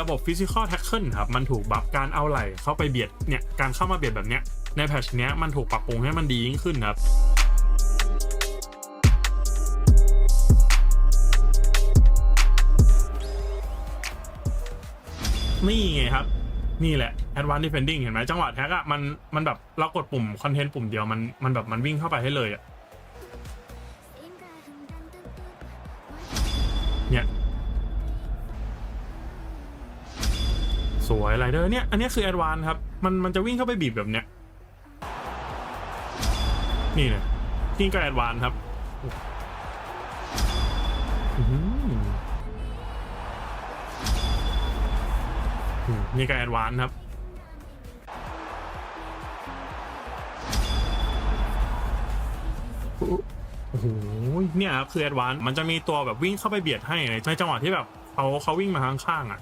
ระบบ Physical Tackle ครับมันถูกบัฟการเอาไหล่เข้าไปเบียดเนี่ยการเข้ามาเบียดแบบเนี้ยในแพทชเนี้ยมันถูกปรับปรุงให้มันดียิ่งขึ้นครับนี่ไงครับ นี่แหละ Advanced Defending เห็นไหมจังหวะแท็กอะมันมันแบบเรากดปุ่มคอนเทนต์ปุ่มเดียวมันมันแบบมันวิ่งเข้าไปให้เลยอะเนี่ย สวยไรเดอร์เนี่ยอันนี้คือ Advanced ครับ มันมันจะวิ่งเข้าไปบีบแบบเนี้ย นี่เนี่ยนี่ก็ Advanced ครับอือหือนี่ก็ Advanced ครับโอ้โหเนี่ยครับคือ Advanced มันจะมีตัวแบบวิ่งเข้าไปเบียดให้ในในจังหวะที่แบบเขาเขาวิ่งมาข้างๆอะ